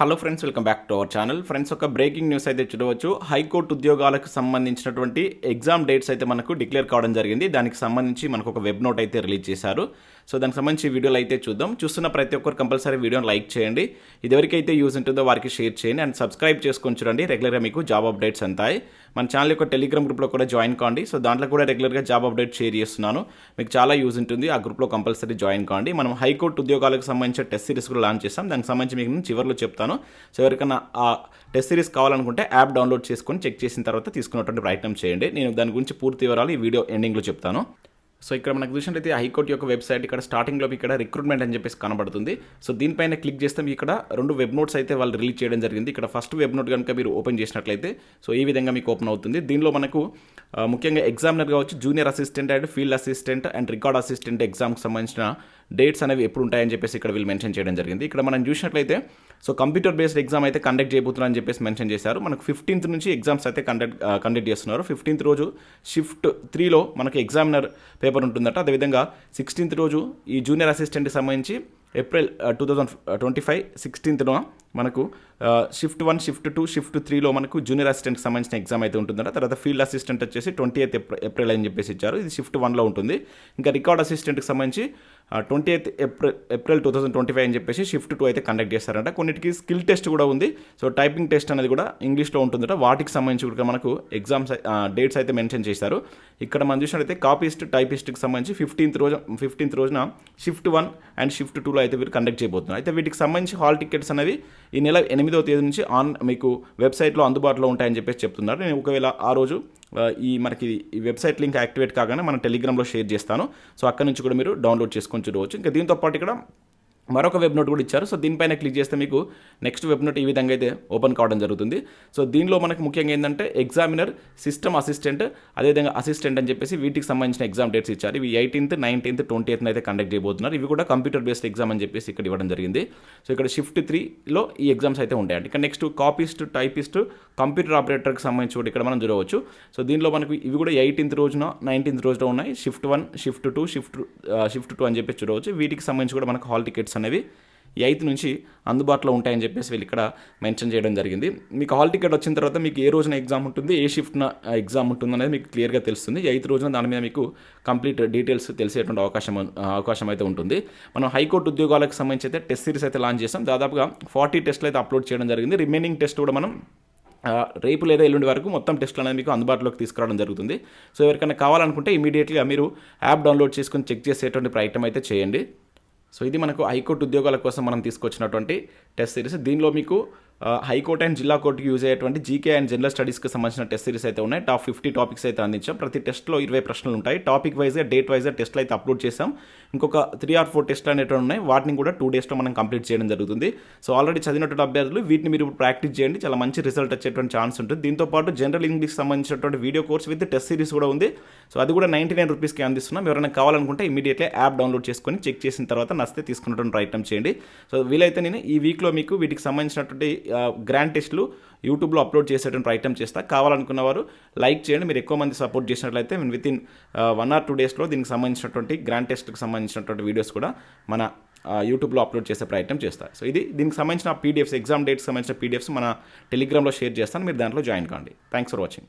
Hello friends welcome back to our channel. Friends ఒక breaking news అయితే చూడవచ్చు. High court ఉద్యోగాలకు సంబంధించినటువంటి ఎగ్జామ్ డేట్స్ అయితే మనకు డిక్లేర్ కావడం జరిగింది. దానికి సంబంధించి మనకు ఒక వెబ్ నోట్ అయితే రిలీజ్ చేశారు. సో దానికి సంబంధించి వీడియోలు అయితే చూద్దాం. చూస్తున్న ప్రతి ఒక్కరు కంపల్సరీ వీడియోని లైక్ చేయండి. ఇది ఎవరికైతే యూజ్ ఉంటుందో వారికి షేర్ చేయండి. అండ్ సబ్స్క్రైబ్ చేసుకొని చూడండి. రెగ్యులర్గా మీకు జాబ్ అప్డేట్స్ అంతాయి. మన ఛానల్ యొక్క టెలిగ్రామ్ గ్రూప్లో కూడా జాయిన్ కాండి. సో దాంట్లో కూడా రెగ్యులర్గా జాబ్ అప్డేట్ షేర్ చేస్తున్నాను. మీకు చాలా యూజ్ ఉంటుంది. ఆ గ్రూప్లో కంపల్సరీ జాయిన్ కాండి. మనం హైకోర్టు ఉద్యోగాలకు సంబంధించిన టెస్ట్ సిరీస్ కూడా లాంచ్ చేస్తాం. దానికి సంబంధించి మీకు నేను చివరిలో చెప్తాను. సో ఎవరికైనా ఆ టెస్ట్ సిరీస్ కావాలనుకుంటే యాప్ డౌన్లోడ్ చేసుకొని చెక్ చేసిన తర్వాత తీసుకున్నటువంటి ప్రయత్నం చేయండి. నేను దాని గురించి పూర్తి వివరాలు ఈ వీడియో ఎండింగ్లో చెప్తాను. సో ఇక్కడ మనకు చూసినట్లయితే హైకోర్టు యొక్క వెబ్సైట్ ఇక్కడ స్టార్టింగ్లో ఇక్కడ రిక్రూట్మెంట్ అని చెప్పేసి కనబడుతుంది. సో దీనిపైన క్లిక్ చేస్తే మీకు ఇక్కడ రెండు వెబ్ నోట్స్ అయితే వాళ్ళు రిలీజ్ చేయడం జరిగింది. ఇక్కడ ఫస్ట్ వెబ్ నోట్ కనుక మీరు ఓపెన్ చేసినట్లయితే సో ఈ విధంగా మీకు ఓపెన్ అవుతుంది. దీనిలో మనకు ముఖ్యంగా ఎగ్జామినర్ కావచ్చు junior assistant and field assistant and record assistant ఎగ్జామ్కి సంబంధించిన డేట్స్ అనేవి ఎప్పుడు ఉంటాయని చెప్పేసి ఇక్కడ వీళ్ళు మెన్షన్ చేయడం జరిగింది. ఇక్కడ మనం చూసినట్లయితే సో కంప్యూటర్ బేస్డ్ ఎగ్జామ్ అయితే కండక్ట్ చేయబోతున్నారని చెప్పేసి మెన్షన్ చేశారు. మనకు ఫిఫ్టీన్త్ నుంచి ఎగ్జామ్స్ అయితే కండక్ట్ కండక్ట్ చేస్తున్నారు. ఫిఫ్టీన్త్ రోజు షిఫ్ట్ త్రీలో మనకు ఎగ్జామినర్ పేపర్ ఉంటుందట. అదేవిధంగా సిక్స్టీన్త్ రోజు ఈ జూనియర్ అసిస్టెంట్కి సంబంధించి April two thousand twenty five సిక్స్టీన్త్న మనకు shift one shift two shift త్రీలో మనకు జూనియర్ అసిస్టెంట్కి సంబంధించిన ఎగ్జామ్ అయితే ఉంటుందంట తర్వాత ఫీల్డ్ అసిస్టెంట్ వచ్చేసి ట్వంటీ ఎయిత్ ఏప్రిల్ అని చెప్పేసి ఇచ్చారు. ఇది షిఫ్ట్ వన్లో ఉంటుంది. ఇంకా రికార్డ్ అసిస్టెంట్కి సంబంధించి twenty eighth April April two thousand twenty five అని చెప్పేసి షిఫ్ట్ టూ అయితే కండక్ట్ చేస్తారంట కొన్నిటికి స్కిల్ టెస్ట్ కూడా ఉంది. సో టైపింగ్ టెస్ట్ అనేది కూడా ఇంగ్లీష్లో ఉంటుందట. వాటికి సంబంధించి కూడా మనకు ఎగ్జామ్స్ డేట్స్ అయితే మెన్షన్ చేశారు. ఇక్కడ మనం చూసినట్లయితే కాపీస్ట్ టైపిస్ట్కి సంబంధించి ఫిఫ్టీన్త్ రోజు ఫిఫ్టీన్త్ రోజున షిఫ్ట్ వన్ అండ్ షిఫ్ట్ టూలో అయితే వీరు కండక్ట్ చేయబోతున్నారు. అయితే వీటికి సంబంధించి హాల్ టికెట్స్ అనేవి ఈ నెల ఎనిమిదవ తేదీ నుంచి ఆన్ మీకు వెబ్సైట్లో అందుబాటులో ఉంటాయని చెప్పేసి చెప్తున్నారు. నేను ఒకవేళ ఆ రోజు ఈ మనకి ఈ వెబ్సైట్ లింక్ యాక్టివేట్ కాగానే మనం టెలిగ్రామ్లో షేర్ చేస్తాను. సో అక్కడ నుంచి కూడా మీరు డౌన్లోడ్ చేసుకొని చూడవచ్చు. ఇంకా దీంతో పాటు ఇక్కడ మరొక వెబ్ నోట్ కూడా ఇచ్చారు. సో దీనిపైన క్లిక్ చేస్తే మీకు నెక్స్ట్ వెబ్ నోట్ ఈ విధంగా అయితే ఓపెన్ కావడం జరుగుతుంది. సో దీనిలో మనకు ముఖ్యంగా ఏంటంటే ఎగ్జామినర్ సిస్టమ్ అసిస్టెంట్ అదేవిధంగా అసిస్టెంట్ అని చెప్పేసి వీటికి సంబంధించిన ఎగ్జామ్ డేట్స్ ఇచ్చారు. ఇవి ఎయిటీన్త్ నైన్టీన్త్ ట్వంటీ ఎయిత్ అయితే కండక్ట్ చేయబోతున్నారు. ఇవి కూడా కంప్యూటర్ బేస్డ్ ఎగ్జామ్ అని చెప్పేసి ఇక్కడ ఇవ్వడం జరిగింది. సో ఇక్కడ షిఫ్ట్ త్రీలో ఈ ఎగ్జామ్స్ అయితే ఉంటాయండి. ఇక్కడ నెక్స్ట్ కాపీస్ట్ టైపిస్ట్ కంప్యూటర్ ఆపరేటర్కి సంబంధించి కూడా ఇక్కడ మనం చూడవచ్చు. సో దీనిలో మనకు ఇవి కూడా ఎయిటీన్త్ రోజున నైన్టీన్త్ రోజున ఉన్నాయి. Shift one shift two shift shift two అని చెప్పేసి చూడవచ్చు. వీటికి సంబంధించి కూడా మనకు హాల్ టికెట్స్ అనేవి ఎయిత్ నుంచి అందుబాటులో ఉంటాయని చెప్పేసి వీళ్ళు ఇక్కడ మెన్షన్ చేయడం జరిగింది. మీకు హాల్ టికెట్ వచ్చిన తర్వాత మీకు ఏ రోజున ఎగ్జామ్ ఉంటుంది ఏ షిఫ్ట్న ఎగ్జామ్ ఉంటుంది అనేది మీకు క్లియర్గా తెలుస్తుంది. ఎయిత్ రోజున దాని మీద మీకు కంప్లీట్ డీటెయిల్స్ తెలిసేటువంటి అవకాశం అవకాశం అయితే ఉంటుంది. మనం హైకోర్టు ఉద్యోగాలకు సంబంధించి అయితే టెస్ట్ సిరీస్ అయితే లాంచ్ చేస్తాం దాదాపుగా ఫార్టీ టెస్ట్లు అయితే అప్లోడ్ చేయడం జరిగింది. రిమైనింగ్ టెస్ట్ కూడా మనం రేపు లేదా ఎల్లుండి వరకు మొత్తం టెస్ట్లు అనేది మీకు అందుబాటులోకి తీసుకురావడం జరుగుతుంది. సో ఎవరికైనా కావాలనుకుంటే ఇమీడియట్గా మీరు యాప్ డౌన్లోడ్ చేసుకొని చెక్ చేసేటువంటి ప్రయత్నం అయితే చేయండి. సో ఇది మనకు హైకోర్టు ఉద్యోగాల కోసం మనం తీసుకొచ్చినటువంటి టెస్ట్ సిరీస్. దీనిలో మీకు హైకోర్టు అండ్ జిల్లా కోర్టుకి యూజ్ అయ్యేటువంటి జీకే అండ్ జనరల్ స్టడీస్కి సంబంధించిన టెస్ట్ సిరీస్ అయితే ఉన్నాయి. టాప్ ఫిఫ్టీ టాపిక్స్ అయితే అందించాం. ప్రతి టెస్ట్లో ఇరవై ప్రశ్నలు ఉంటాయి. టాపిక్ వైజ్గా డేట్ వైజ్గా టెస్ట్లు అయితే అప్లోడ్ చేసాం ఇంకొక త్రీ ఆర్ ఫోర్ టెస్ట్లు అనేటువంటి ఉన్నాయి. వాటిని కూడా టూ డేస్లో మనం కంప్లీట్ చేయడం జరుగుతుంది. సో ఆల్రెడీ చదివినటువంటి అభ్యర్థులు వీటిని మీరు ప్రాక్టీస్ చేయండి. చాలా మంచి రిజల్ట్ వచ్చేటువంటి ఛాన్స్ ఉంటుంది. దీంతో పాటు జనరల్ ఇంగ్లీష్ సంబంధించినటువంటి video course with test series కూడా ఉంది. సో అది కూడా నైంటీ నైన్ రూపీస్కి అందిస్తున్నాం. ఎవరైనా కావాలనుకుంటే ఇమీడియట్లీ యాప్ డౌన్లోడ్ చేసుకొని చెక్ చేసిన తర్వాత నస్తే తీసుకున్నటువంటి ప్రయత్నం చేయండి. సో వీలైతే నేను ఈ వీక్లో మీకు వీటికి సంబంధించినటువంటి గ్రాండ్ టెస్ట్లు యూట్యూబ్లో అప్లోడ్ చేసేటువంటి ప్రయత్నం చేస్తా. కావాలనుకున్న వారు లైక్ చేయండి. మీరు ఎక్కువ మంది సపోర్ట్ చేసినట్లయితే నేను within one or two డేస్లో దీనికి సంబంధించినటువంటి గ్రాండ్ టెస్ట్కి సంబంధించినటువంటి వీడియోస్ కూడా మన యూట్యూబ్లో అప్లోడ్ చేసే ప్రయత్నం చేస్తా. సో ఇది దీనికి సంబంధించిన పీడిఎఫ్స్ ఎగ్జామ్ డేట్కి సంబంధించిన పీడిఎఫ్స్ మన టెలిగ్రామ్లో షేర్ చేస్తాను. మీరు దాంట్లో జాయిన్ కాండి. Thanks for watching.